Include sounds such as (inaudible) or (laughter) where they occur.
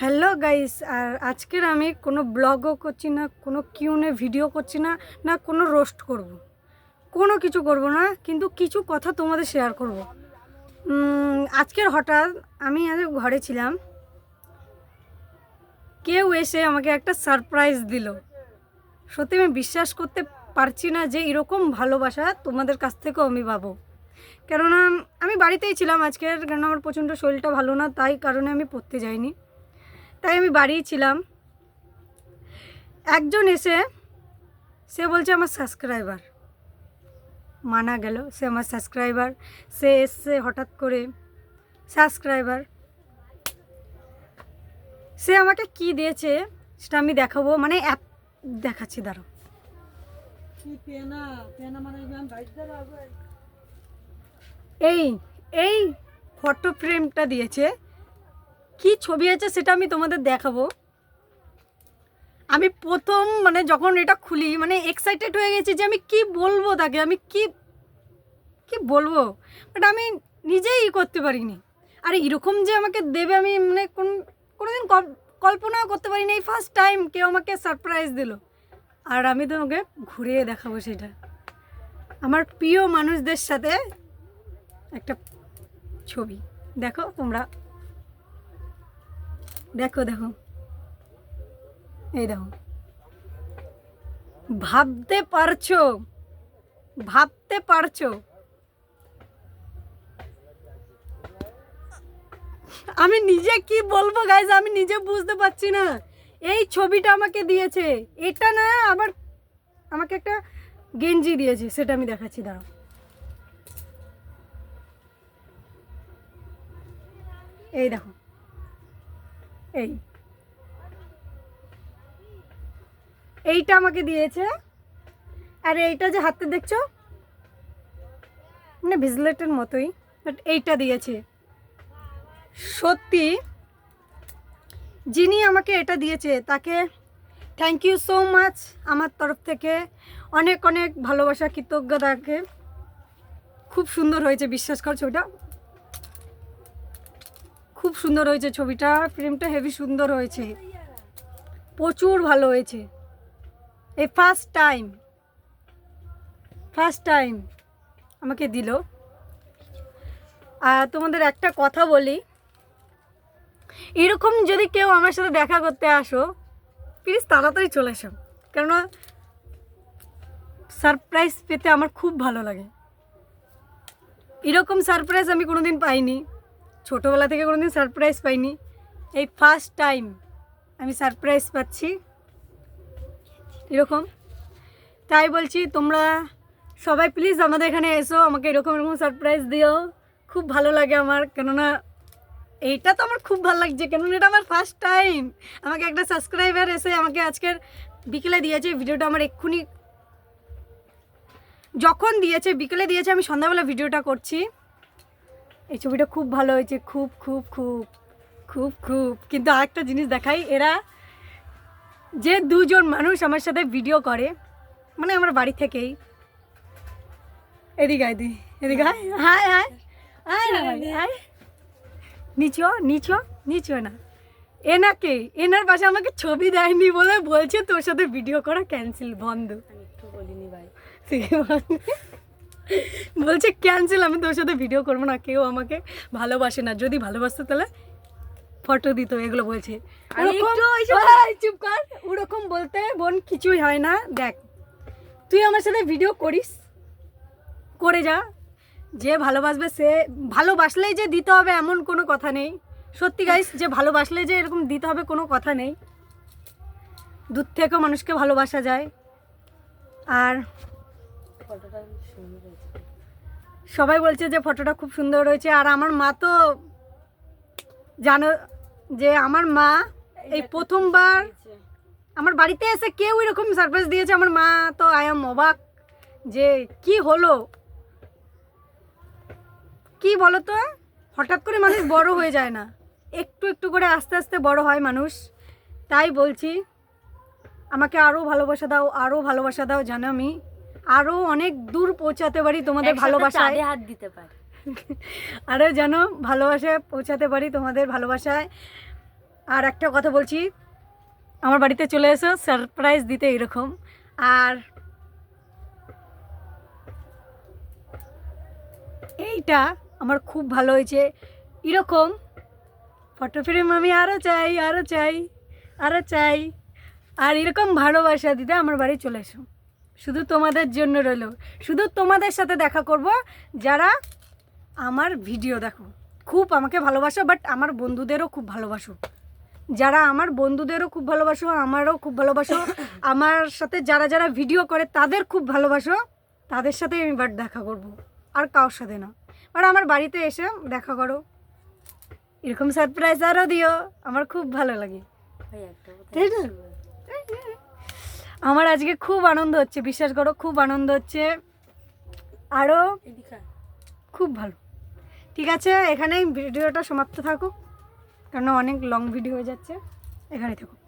Hello guys, আর আজকের আমি কোনো ব্লগও করছি না, কোনো কিউনে ভিডিও করছি না না কোনো রোস্ট করব। কোনো কিছু করব না, কিন্তু কিছু কথা তোমাদের শেয়ার করব। আজকের হঠাৎ আমি আজ ঘরে ছিলাম কেউ এসে আমাকে একটা সারপ্রাইজ দিল সত্যি আমি বিশ্বাস করতে পারছি না যে এরকম ভালোবাসা তোমাদের কাছ থেকেও আমি পাবো কেননা, আমি বাড়িতেই ছিলাম আজকের কেন আমার প্রচণ্ড শরীরটা ভালো না, তাই কারণে আমি পড়তে যাইনি তাই আমি বাড়িই ছিলাম। একজন এসে সে বলছে আমার সাবস্ক্রাইবার। মানা গেল সে আমার সাবস্ক্রাইবার। সে এসছে হঠাৎ করে সাবস্ক্রাইবার। সে আমাকে কি দিয়েছে সেটা আমি দেখাবো। মানে অ্যাপ দেখাচ্ছি দাঁড়ো এই এই ফটো ফ্রেমটা দিয়েছে। কি ছবি আছে সেটা আমি তোমাদের দেখাবো। আমি প্রথম মানে যখন এটা খুলি মানে এক্সাইটেড হয়ে গেছি যে আমি কি বলব তাকে, আমি কি কি বলব? বাট আমি নিজেই করতে পারিনি। আর এরকম যে আমাকে দেবে আমি মানে কোন, কোনোদিন কল- কল্পনাও করতে পারিনি। এই ফার্স্ট টাইম কেউ আমাকে সারপ্রাইজ দিল। আর আমি তোমাকে ঘুরিয়ে দেখাবো সেটা। আমার প্রিয় মানুষদের সাথে একটা ছবি। দেখো তোমরা। দেখো দেখো। এই দেখো। ভাবতে পারছ? ভাবতে পারছ? আমি নিজে কি বলব গাইজ আমি নিজে বুঝতে পারছি না। এই ছবিটা আমাকে দিয়েছে। এটা না, আবার আমাকে একটা গেঞ্জি দিয়েছে। সেটা আমি দেখাচ্ছি, দাঁড়াও। এই দেখো। এই। এইটা আমাকে দিয়েছে। আর এইটা যে হাতে দেখছ? মানে ভিজলেটের মতোই বাট এইটা দিয়েছে। সত্যি, যিনি আমাকে এটা দিয়েছে, তাকে থ্যাংক ইউ সো মাচ আমার তরফ থেকে। অনেক অনেক ভালোবাসা, কৃতজ্ঞতাকে। খুব সুন্দর হয়েছে, বিশ্বাস কর ছবিটা খুব সুন্দর হয়েছে ছবিটা। ফ্রেমটা হেভি সুন্দর হয়েছে। প্রচুর ভালো হয়েছে। এই ফার্স্ট টাইম ফার্স্ট টাইম আমাকে দিল। আর তোমাদের একটা কথা বলি। এরকম যদি কেউ আমার সাথে দেখা করতে আসো প্লিজ তাড়াতাড়ি চলে এসো। কেননা সারপ্রাইজ পেতে আমার খুব ভালো লাগে। এরকম সারপ্রাইজ আমি কোনোদিন পাইনি। ছোটোবেলা থেকে কোনোদিন সারপ্রাইজ পাইনি। এই ফার্স্ট টাইম আমি সারপ্রাইজ পাচ্ছি। এরকম। তাই বলছি, তোমরা সবাই প্লিজ আমাদের এখানে এসো, আমাকে এরকম এরকম সারপ্রাইজ দিও। খুব ভালো লাগে আমার, কেননা এইটা তো আমার খুব ভালো লাগছে, কেননা এটা আমার ফার্স্ট টাইম আমাকে একটা সাবস্ক্রাইবার এসে আমাকে আজকের বিকেলে দিয়েছে ভিডিওটা আমার এক্ষুনি যখন দিয়েছে, বিকেলে দিয়েছে, আমি সন্ধ্যাবেলা ভিডিওটা করছি। এই ছবিটা খুব ভালো হয়েছে খুব খুব খুব খুব খুব। কিন্তু আরেকটা জিনিস দেখাই এরা যে দুজন মানুষ আমার সাথে ভিডিও করে মানে আমার বাড়ি থেকেই। এদিকে আয় দি এদিকে আয়। হায় হায় আয় না ভাই, আয় নিচো নিচো নিচো না। এনাকে এনার পাশে আমাকে ছবি দেয়নি বলে বলছে তোর সাথে ভিডিও করা ক্যান্সেল বন্ধ। বলছে ক্যান্সেল আমি তোর সাথে ভিডিও করব না কেউ আমাকে ভালোবাসে না। যদি ভালোবাসতো তাহলে ফটো দিত এগুলো বলছে। চুপ কর। ওরকম বলতে বোন কিছুই হয় না। দেখ তুই আমার সাথে ভিডিও করিস করে যা। যে ভালোবাসবে সে ভালোবাসলেই যে দিতে হবে এমন কোনো কথা নেই। সত্যি গাইস যে ভালোবাসলে যে এরকম দিতে হবে কোনো কথা নেই। দূর থেকেও মানুষকে ভালোবাসা যায়। আর সবাই বলছে যে ফটোটা খুব সুন্দর হয়েছে আর আমার মা তো জানো যে আমার মা এই প্রথমবার আমার বাড়িতে এসে কেউ এরকম সারপ্রাইজ দিয়েছে আমার মা তো আই এম অবাক যে কি হলো? কি বলো তো হঠাৎ করে মানুষ বড় হয়ে যায় না। একটু একটু করে আস্তে আস্তে বড় হয় মানুষ। তাই বলছি আমাকে আরও ভালোবাসা দাও আরও ভালোবাসা দাও জানো আমি। আরও অনেক দূর পৌঁছাতে পারি তোমাদের ভালোবাসায়। হাত দিতে পারে। (laughs) আরও যেন ভালোবাসায় পৌঁছাতে পারি তোমাদের ভালোবাসায়। আর একটা কথা বলছি আমার বাড়িতে চলে এসো সারপ্রাইজ দিতে এরকম। আর এইটা আমার খুব ভালো হয়েছে। এরকম ফটো ফ্রেম আমি আরও চাই আরও চাই আরও চাই। আর এরকম ভালোবাসা দিতে আমার বাড়ি চলে এসো। শুধু তোমাদের জন্য রইল। শুধু তোমাদের সাথে দেখা করব যারা আমার ভিডিও দেখো। খুব আমাকে ভালোবাসো বাট আমার বন্ধুদেরও খুব ভালোবাসো। যারা আমার বন্ধুদেরও খুব ভালোবাসো আমারও খুব ভালোবাসো আমার সাথে যারা যারা ভিডিও করে তাদের খুব ভালোবাসো তাদের সাথে আমি বাট দেখা করব। আর কারোর সাথে না। বাট আমার বাড়িতে এসে দেখা করো। এরকম সারপ্রাইজ আরও দিও আমার খুব ভালো লাগে। তাই না? আমার আজকে খুব আনন্দ হচ্ছে বিশ্বাস করো খুব আনন্দ হচ্ছে। আরও খুব ভালো। ঠিক আছে এখানেই ভিডিওটা সমাপ্ত থাকুক কারণ অনেক লং ভিডিও হয়ে যাচ্ছে এখানে থাকুক।